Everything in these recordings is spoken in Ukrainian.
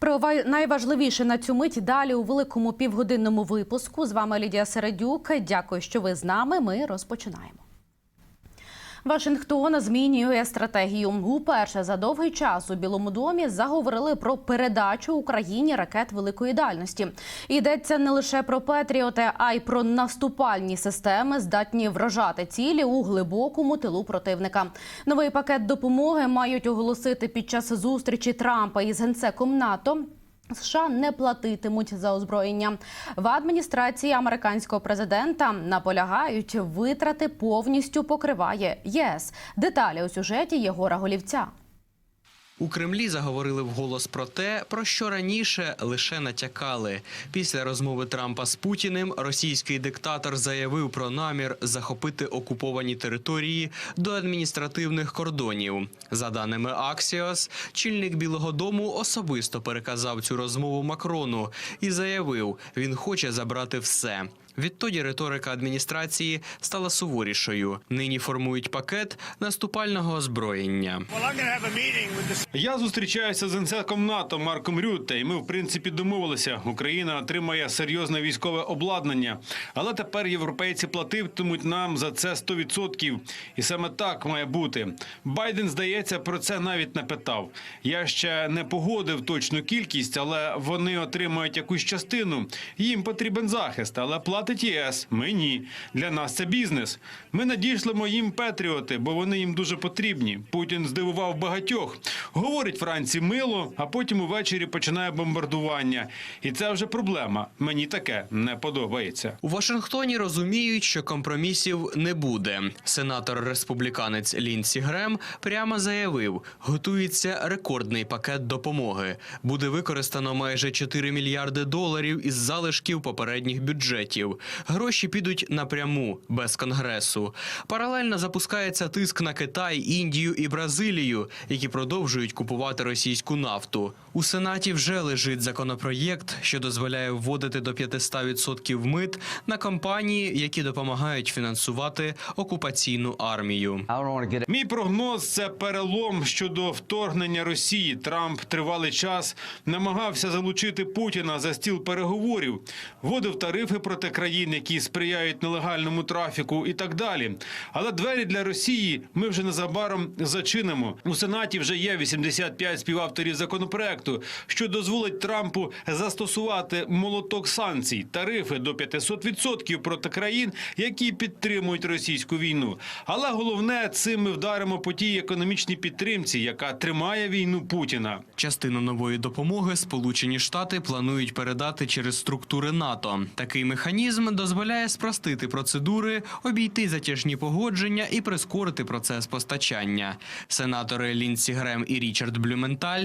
Про найважливіше на цю мить далі у великому півгодинному випуску. З вами Лідія Середюк. Дякую, що ви з нами. Ми розпочинаємо. Вашингтон змінює стратегію. Уперше за довгий час у Білому домі заговорили про передачу Україні ракет великої дальності. Йдеться не лише про Петріоти, а й про наступальні системи, здатні вражати цілі у глибокому тилу противника. Новий пакет допомоги мають оголосити під час зустрічі Трампа із генсеком НАТО. США не платитимуть за озброєння. В адміністрації американського президента наполягають, витрати повністю покриває ЄС. Деталі у сюжеті Єгора Голівця. У Кремлі заговорили вголос про те, про що раніше лише натякали. Після розмови Трампа з Путіним російський диктатор заявив про намір захопити окуповані території до адміністративних кордонів. За даними Axios, чільник Білого Дому особисто переказав цю розмову Макрону і заявив, він хоче забрати все. Відтоді риторика адміністрації стала суворішою. Нині формують пакет наступального озброєння. Я зустрічаюся з генсеком НАТО Марком Рютте, і ми в принципі домовилися. Україна отримає серйозне військове обладнання, але тепер європейці платитимуть нам за це 100%. І саме так має бути. Байден, здається, про це навіть не питав. Я ще не погодив точну кількість, але вони отримають якусь частину. Їм потрібен захист, але платить ЄС. Ми ні. Для нас це бізнес. Ми надішлемо їм петріоти, бо вони їм дуже потрібні. Путін здивував багатьох. Говорить Франції мило, а потім увечері починає бомбардування. І це вже проблема. Мені таке не подобається. У Вашингтоні розуміють, що компромісів не буде. Сенатор республіканець Лінсі Грем прямо заявив, готується рекордний пакет допомоги. Буде використано майже 4 мільярди доларів із залишків попередніх бюджетів. Гроші підуть напряму без конгресу. Паралельно запускається тиск на Китай, Індію і Бразилію, які продовжують купувати російську нафту. У сенаті вже лежить законопроєкт, що дозволяє вводити до 500% мит на компанії, які допомагають фінансувати окупаційну армію. Мій прогноз це перелом щодо вторгнення Росії. Трамп тривалий час намагався залучити Путіна за стіл переговорів, вводив тарифи проти країн, які сприяють нелегальному трафіку, і так далі. Але двері для Росії ми вже незабаром зачинимо. У сенаті вже є 85 співавторів законопроекту, що дозволить Трампу застосувати молоток санкцій, тарифи до 500% проти країн, які підтримують російську війну. Але головне, цим ми вдаримо по тій економічній підтримці, яка тримає війну Путіна. Частину нової допомоги Сполучені Штати планують передати через структури НАТО. Такий механізм дозволяє спростити процедури, обійти затяжні погодження і прискорити процес постачання. Сенатори Лінсі Грем і Річард Блюменталь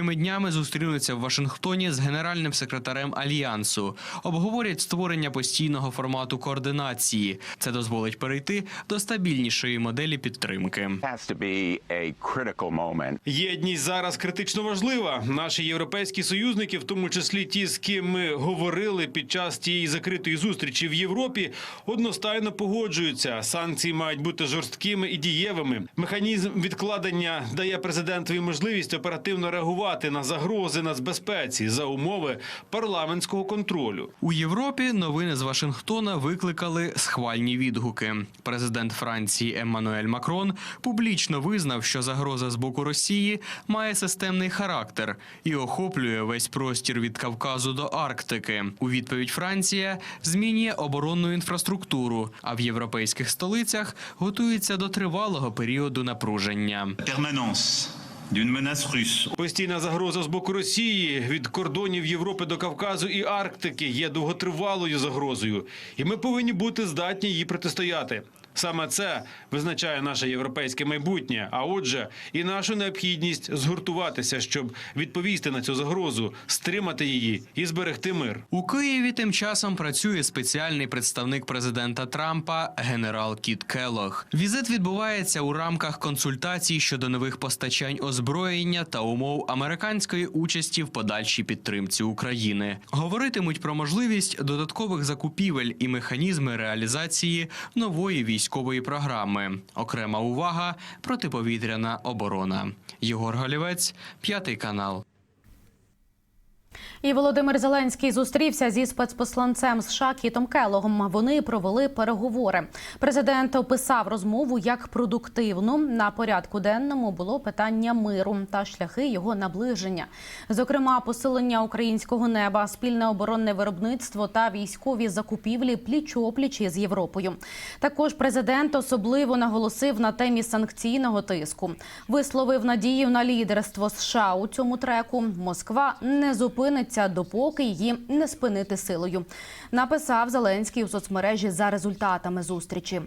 найближчими днями зустрінуться в Вашингтоні з генеральним секретарем альянсу. Обговорять створення постійного формату координації. Це дозволить перейти до стабільнішої моделі підтримки. Єдність зараз критично важлива. Наші європейські союзники, в тому числі ті, з ким ми говорили під час тієї закритої зустрічі в Європі, одностайно погоджуються. Санкції мають бути жорсткими і дієвими. Механізм відкладення дає президентові можливість оперативно реагувати на загрози нацбезпеці за умови парламентського контролю. У Європі новини з Вашингтона викликали схвальні відгуки. Президент Франції Еммануель Макрон публічно визнав, що загроза з боку Росії має системний характер і охоплює весь простір від Кавказу до Арктики. У відповідь Франція змінює оборонну інфраструктуру, а в європейських столицях готується до тривалого періоду напруження. russe Постійна загроза з боку Росії. Від кордонів Європи до Кавказу і Арктики є довготривалою загрозою, і ми повинні бути здатні її протистояти. Саме це визначає наше європейське майбутнє, а отже, і нашу необхідність згуртуватися, щоб відповісти на цю загрозу, стримати її і зберегти мир. У Києві тим часом працює спеціальний представник президента Трампа генерал Кіт Келлог. Візит відбувається у рамках консультацій щодо нових постачань озброєння та умов американської участі в подальшій підтримці України. Говоритимуть про можливість додаткових закупівель і механізми реалізації нової військової військової програми. Окрема увага протиповітряна оборона. Єгор Галівець, п'ятий канал. І Володимир Зеленський зустрівся зі спецпосланцем США Кітом Келогом. Вони провели переговори. Президент описав розмову як продуктивну. На порядку денному було питання миру та шляхи його наближення. Зокрема, посилення українського неба, спільне оборонне виробництво та військові закупівлі пліч-опліч із Європою. Також президент особливо наголосив на темі санкційного тиску. Висловив надію на лідерство США у цьому треку. Москва не зупиниться, допоки її не спинити силою. Написав Зеленський у соцмережі за результатами зустрічі.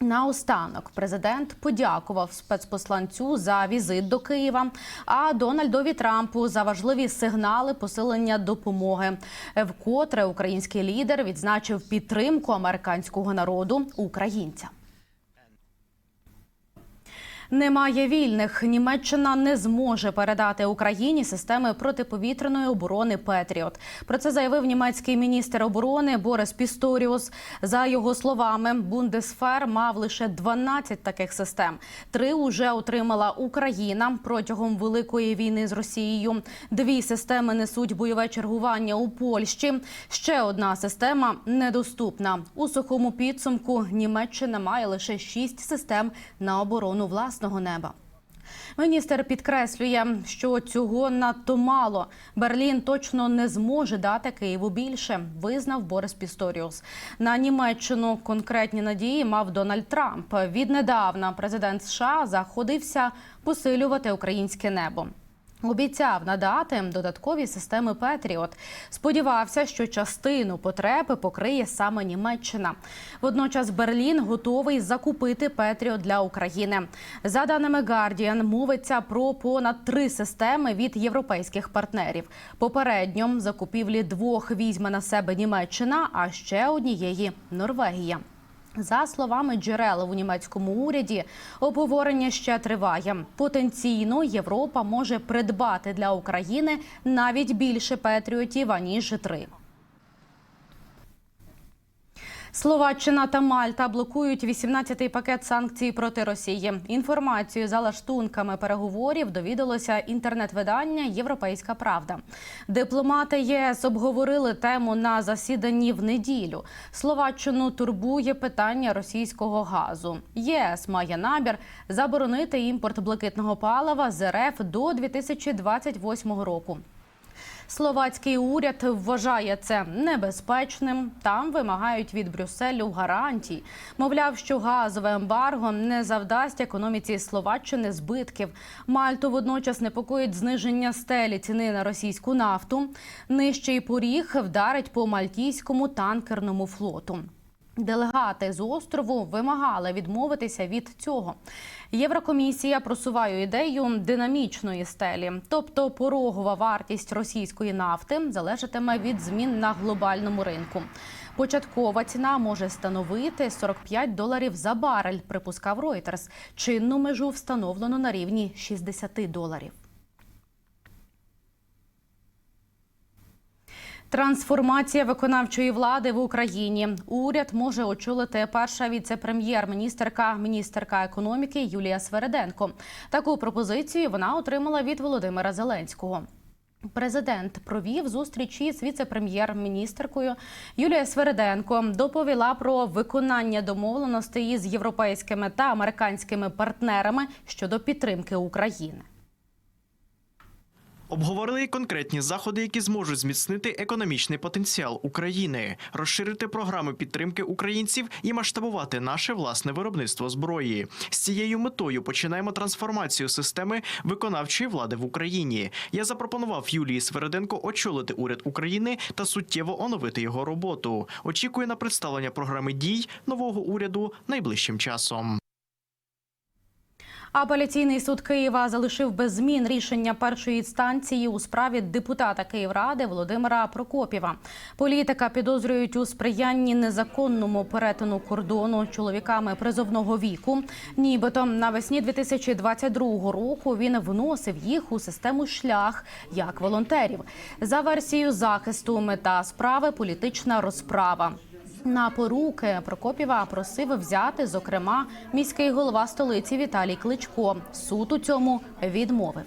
Наостанок президент подякував спецпосланцю за візит до Києва, а Дональдові Трампу за важливі сигнали посилення допомоги. Вкотре український лідер відзначив підтримку американського народу українцям. Немає вільних. Німеччина не зможе передати Україні системи протиповітряної оборони Петріот. Про це заявив німецький міністр оборони Борис Пісторіус. За його словами, Бундесфер мав лише 12 таких систем. Три уже отримала Україна протягом великої війни з Росією. Дві системи несуть бойове чергування у Польщі. Ще одна система недоступна. У сухому підсумку Німеччина має лише шість систем на оборону власного неба. Міністр підкреслює, що цього надто мало. Берлін точно не зможе дати Києву більше, визнав Борис Пісторіус. На Німеччину конкретні надії мав Дональд Трамп. Віднедавна президент США заходився посилювати українське небо. Обіцяв надати додаткові системи Петріот. Сподівався, що частину потреби покриє саме Німеччина. Водночас Берлін готовий закупити Петріот для України. За даними Guardian, мовиться про понад три системи від європейських партнерів. Попередньо закупівлі двох візьме на себе Німеччина, а ще однієї Норвегія. За словами джерел у німецькому уряді, обговорення ще триває. Потенційно Європа може придбати для України навіть більше патріотів аніж три. Словаччина та Мальта блокують 18-й пакет санкцій проти Росії. Інформацію за лаштунками переговорів довідалося інтернет-видання Європейська Правда. Дипломати ЄС обговорили тему на засіданні в неділю. Словаччину турбує питання російського газу. ЄС має намір заборонити імпорт блакитного палива з РФ до 2028 року. Словацький уряд вважає це небезпечним. Там вимагають від Брюсселю гарантій. Мовляв, що газове ембарго не завдасть економіці Словаччини збитків. Мальту водночас непокоїть зниження стелі ціни на російську нафту. Нижчий поріг вдарить по мальтійському танкерному флоту. Делегати з острову вимагали відмовитися від цього. Єврокомісія просуває ідею динамічної стелі, тобто порогова вартість російської нафти залежатиме від змін на глобальному ринку. Початкова ціна може становити 45 доларів за барель, припускав Reuters. Чинну межу встановлено на рівні 60 доларів. Трансформація виконавчої влади в Україні. Уряд може очолити перша віце-прем'єр-міністерка, міністерка економіки Юлія Свереденко. Таку пропозицію вона отримала від Володимира Зеленського. Президент провів зустрічі з віце-прем'єр-міністеркою Юлія Свереденко. Доповіла про виконання домовленостей з європейськими та американськими партнерами щодо підтримки України. Обговорили конкретні заходи, які зможуть зміцнити економічний потенціал України, розширити програми підтримки українців і масштабувати наше власне виробництво зброї. З цією метою починаємо трансформацію системи виконавчої влади в Україні. Я запропонував Юлії Свереденко очолити уряд України та суттєво оновити його роботу. Очікує на представлення програми дій нового уряду найближчим часом. Апеляційний суд Києва залишив без змін рішення першої інстанції у справі депутата Київради Володимира Прокопєва. Політика підозрюють у сприянні незаконному перетину кордону чоловіками призовного віку. Нібито навесні 2022 року він вносив їх у систему шлях як волонтерів. За версією захисту, мета справи політична розправа. На поруки Прокопіва просив взяти, зокрема, міський голова столиці Віталій Кличко. Суд у цьому відмовив.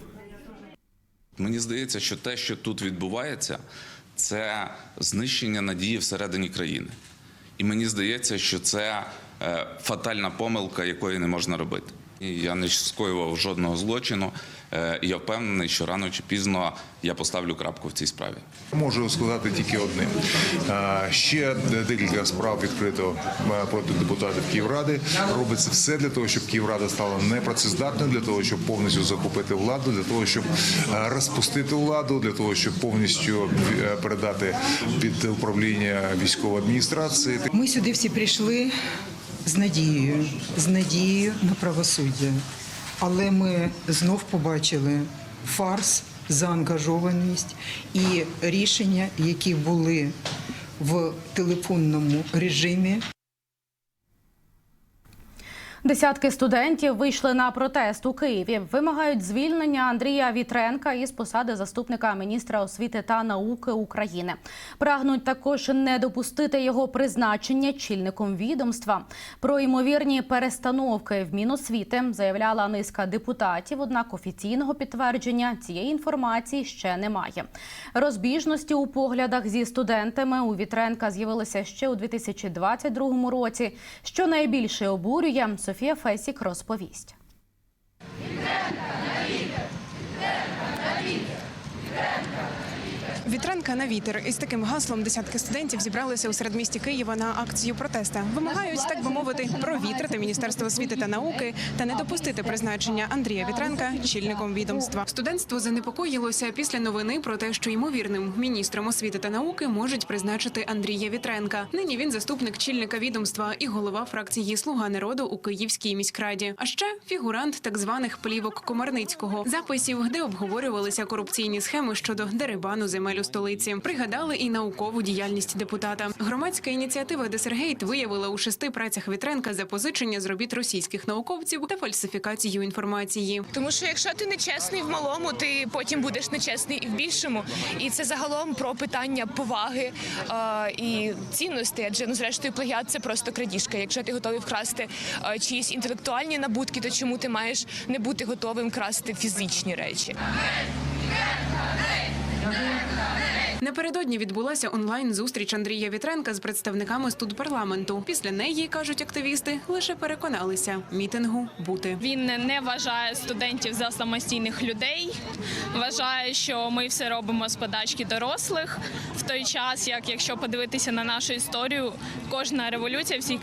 Мені здається, що те, що тут відбувається, це знищення надії всередині країни. І мені здається, що це е, фатальна помилка, якої не можна робити. Я не скоював жодного злочину. Е, і я впевнений, що рано чи пізно я поставлю крапку в цій справі. Можу сказати тільки одне. Е, Ще декілька справ відкрито е, проти депутатів Київради. Робиться все для того, щоб Київрада стала непрацездатною, для того, щоб повністю захопити владу, для того, щоб розпустити владу, для того, щоб повністю передати під управління військової адміністрації. Ми сюди всі прийшли з надією, з надією на правосуддя. Але ми знов побачили фарс, заангажованість і рішення, які були в телефонному режимі. Десятки студентів вийшли на протест у Києві. Вимагають звільнення Андрія Вітренка із посади заступника міністра освіти та науки України. Прагнуть також не допустити його призначення чільником відомства. Про ймовірні перестановки в Міносвіти заявляла низка депутатів. Однак офіційного підтвердження цієї інформації ще немає. Розбіжності у поглядах зі студентами у Вітренка з'явилися ще у 2022 році. Що найбільше обурює, Софія Фесік розповість. Вітренка на вітер із таким гаслом десятки студентів зібралися у середмісті Києва на акцію протеста. Вимагають, так би мовити, провітрити Міністерство освіти та науки та не допустити призначення Андрія Вітренка чільником відомства. Студентство занепокоїлося після новини про те, що ймовірним міністром освіти та науки можуть призначити Андрія Вітренка. Нині він заступник чільника відомства і голова фракції Слуга народу у Київській міськраді. А ще фігурант так званих плівок Комарницького записів, де обговорювалися корупційні схеми щодо дерибану земель столиці. Пригадали і наукову діяльність депутата. Громадська ініціатива Десергейт виявила у шести працях Вітренка запозичення з робіт російських науковців та фальсифікацію інформації. Тому що якщо ти нечесний в малому, ти потім будеш нечесний і в більшому. І це загалом про питання поваги е, і цінностей. Адже ну зрештою плагіат це просто крадіжка. Якщо ти готовий вкрасти е, чиїсь інтелектуальні набутки, то чому ти маєш не бути готовим красти фізичні речі? Напередодні відбулася онлайн зустріч Андрія Вітренка з представниками студпарламенту. Після неї кажуть активісти, лише переконалися мітингу бути. Він не вважає студентів за самостійних людей. Вважає, що ми все робимо з подачки дорослих. В той час, як якщо подивитися на нашу історію, кожна революція в цій,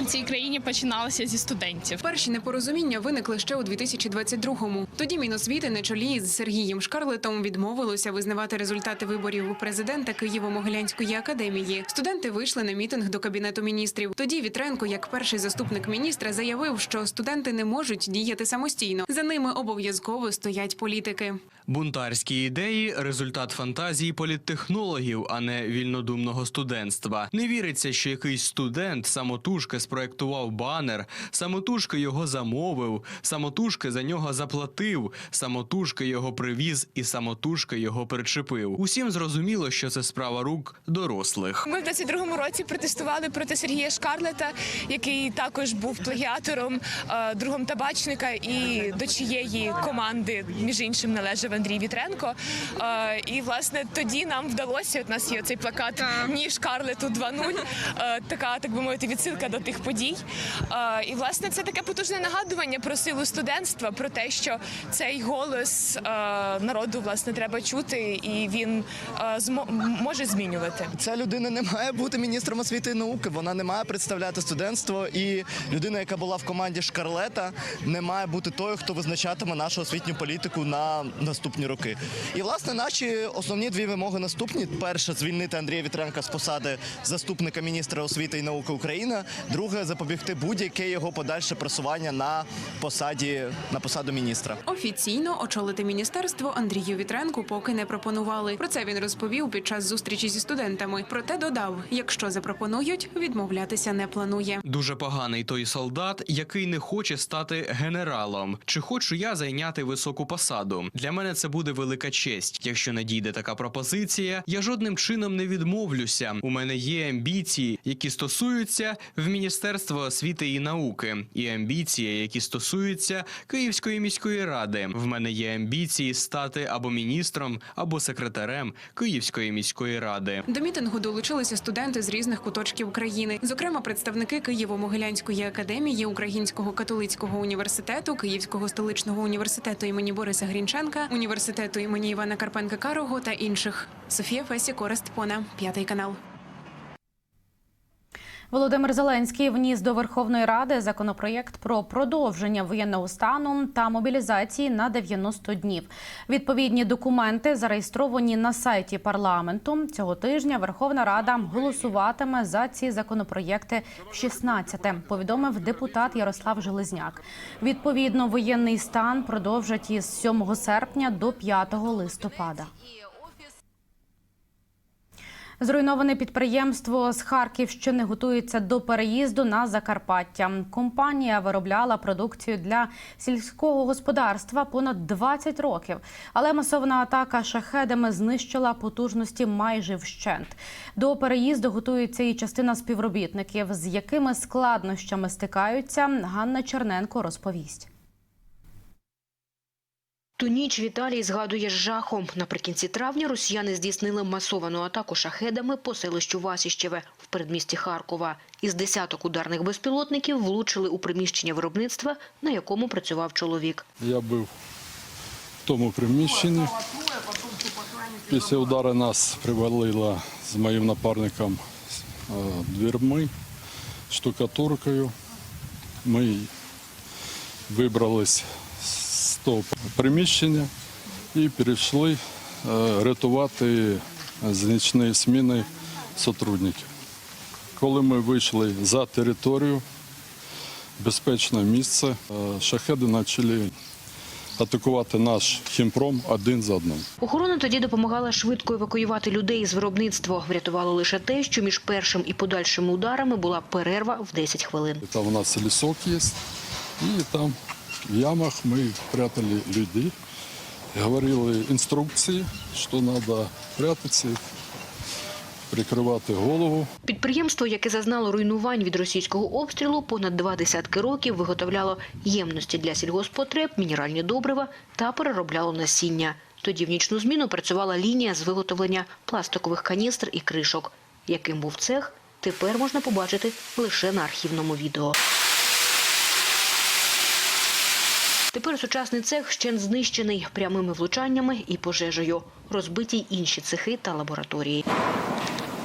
в цій країні починалася зі студентів. Перші непорозуміння виникли ще у 2022-му. Тоді Міносвіти на чолі з Сергієм Шкарлетом відмовилося визнавати результати виборів у президента Києво-Могилянської академії. Студенти вийшли на мітинг до кабінету міністрів. Тоді Вітренко, як перший заступник міністра, заявив, що студенти не можуть діяти самостійно. За ними обов'язково стоять політики. Бунтарські ідеї результат фантазії політтехнологів, а не вільнодумного студентства. Не віриться, що якийсь студент самотужки спроектував банер, самотужки його замовив, самотужки за нього заплатив, самотужки його привіз і самотужки його причепив. Усім зрозуміло, що це справа рук дорослих. Ми в 22-му році протестували проти Сергія Шкарлета, який також був плагіатором, е, другом табачника, і до чиєї команди, між іншим, належав Андрій Вітренко. Е, І власне тоді нам вдалося. От у нас є цей плакат Ні Шкарлету 2.0», е, така, так би мовити, відсилка до тих подій. Е, І власне це таке потужне нагадування про силу студентства, про те, що цей голос е, народу власне треба чути, і він е, змо- може змінювати. Ця людина не має бути міністром освіти і науки. Вона не має представляти студентство. І людина, яка була в команді Шкарлета, не має бути тою, хто визначатиме нашу освітню політику на наступні роки. І власне наші основні дві вимоги наступні: перше звільнити Андрія Вітренка з посади заступника міністра освіти і науки України. Друге запобігти будь-яке його подальше просування на посаді на посаду міністра. Офіційно очолити міністерство Андрію Вітренку поки не пропонували. Про це він розповів під час зустрічі зі студентами. Проте додав: якщо запропонують, відмовлятися не планує. Дуже поганий той солдат, який не хоче стати генералом. Чи хочу я зайняти високу посаду? Для мене це буде велика честь. Якщо надійде така пропозиція, я жодним чином не відмовлюся. У мене є амбіції, які стосуються в. Міністерства освіти і науки і амбіції, які стосуються Київської міської ради. В мене є амбіції стати або міністром, або секретарем Київської міської ради. До мітингу долучилися студенти з різних куточків країни, зокрема представники Києво-Могилянської академії, Українського католицького університету, Київського столичного університету імені Бориса Грінченка, університету імені Івана Карпенка Карого та інших. Софія Фесі Корест Пона, п'ятий канал. Володимир Зеленський вніс до Верховної Ради законопроєкт про продовження воєнного стану та мобілізації на 90 днів. Відповідні документи зареєстровані на сайті парламенту. Цього тижня Верховна Рада голосуватиме за ці законопроєкти в 16-те, повідомив депутат Ярослав Железняк. Відповідно, воєнний стан продовжать із 7 серпня до 5 листопада. Зруйноване підприємство з Харківщини готується до переїзду на Закарпаття. Компанія виробляла продукцію для сільського господарства понад 20 років, але масована атака шахедами знищила потужності майже вщент. До переїзду готується і частина співробітників, з якими складнощами стикаються. Ганна Черненко розповість. Ту ніч Віталій згадує з жахом. Наприкінці травня росіяни здійснили масовану атаку шахедами по селищу Васіщеве в передмісті Харкова. Із десяток ударних безпілотників влучили у приміщення виробництва, на якому працював чоловік. Я був в тому приміщенні. Після удару нас привалило з моїм напарником е, дверми, штукатуркою. Ми вибрались того приміщення і перейшли е, рятувати з нічної зміни сотрудників. Коли ми вийшли за територію, безпечне місце, е, шахеди почали атакувати наш хімпром один за одним. Охорона тоді допомагала швидко евакуювати людей з виробництва. Врятувало лише те, що між першим і подальшими ударами була перерва в 10 хвилин. Там у нас лісок є, і там в ямах ми прятали людей, говорили інструкції, що треба прятатися, прикривати голову. Підприємство, яке зазнало руйнувань від російського обстрілу, понад два десятки років виготовляло ємності для сільгоспотреб, мінеральні добрива та переробляло насіння. Тоді в нічну зміну працювала лінія з виготовлення пластикових каністр і кришок. Яким був цех, тепер можна побачити лише на архівному відео. Тепер сучасний цех ще знищений прямими влучаннями і пожежею. Розбиті інші цехи та лабораторії.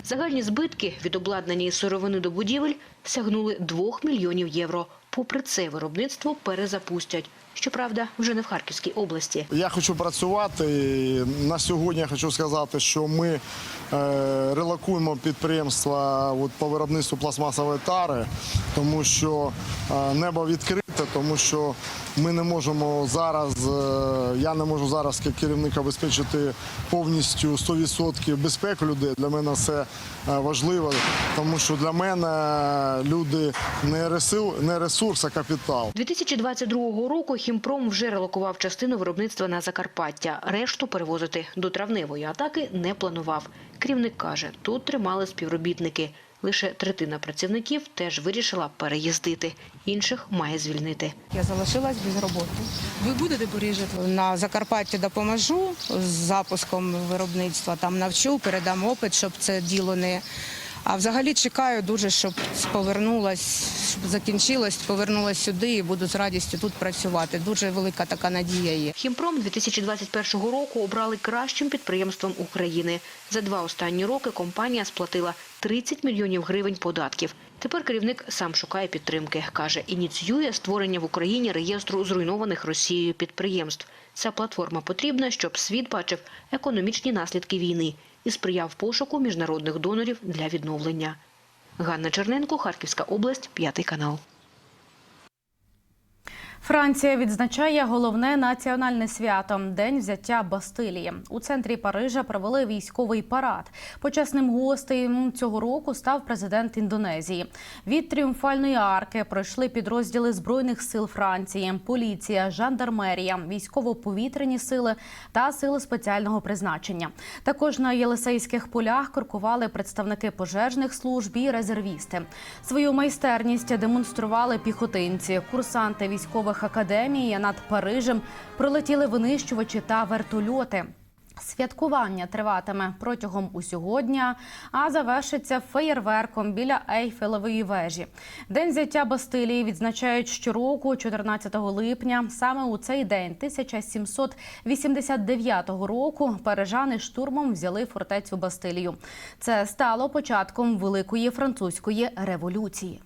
Загальні збитки від обладнання і сировини до будівель сягнули 2 мільйонів євро. Попри це виробництво перезапустять. Щоправда, вже не в Харківській області. Я хочу працювати. На сьогодні я хочу сказати, що ми е, релокуємо підприємства по виробництву пластмасової тари, тому що е, небо відкрите, тому що ми не можемо зараз, е, я не можу зараз як керівник обезпечити повністю 100% безпеку людей. Для мене це е, важливо, тому що для мене люди не ресурс, не ресурс, а капітал. 2022 року Хімпром вже релокував частину виробництва на Закарпаття. Решту перевозити до травневої атаки не планував. Керівник каже, тут тримали співробітники. Лише третина працівників теж вирішила переїздити. Інших має звільнити. Я залишилась без роботи. Ви будете переїжджати? На Закарпатті допоможу з запуском виробництва. Там навчу, передам опит, щоб це діло не. А взагалі чекаю дуже, щоб повернулась, щоб закінчилось, повернулась сюди і буду з радістю тут працювати. Дуже велика така надія є. Хімпром 2021 року обрали кращим підприємством України. За два останні роки компанія сплатила 30 мільйонів гривень податків. Тепер керівник сам шукає підтримки. Каже, ініціює створення в Україні реєстру зруйнованих Росією підприємств. Ця платформа потрібна, щоб світ бачив економічні наслідки війни і сприяв пошуку міжнародних донорів для відновлення. Ганна Черненко, Харківська область, п'ятий канал. Франція відзначає головне національне свято День взяття Бастилії. У центрі Парижа провели військовий парад. Почесним гостем цього року став президент Індонезії. Від тріумфальної арки пройшли підрозділи збройних сил Франції, поліція, жандармерія, військово-повітряні сили та сили спеціального призначення. Також на Єлисейських полях крокували представники пожежних служб і резервісти. Свою майстерність демонстрували піхотинці, курсанти військових академій. Над Парижем пролетіли винищувачі та вертольоти. Святкування триватиме протягом усього дня, а завершиться феєрверком біля Ейфелевої вежі. День взяття Бастилії відзначають щороку, 14 липня. Саме у цей день, 1789 року, парижани штурмом взяли фортецю Бастилію. Це стало початком Великої французької революції.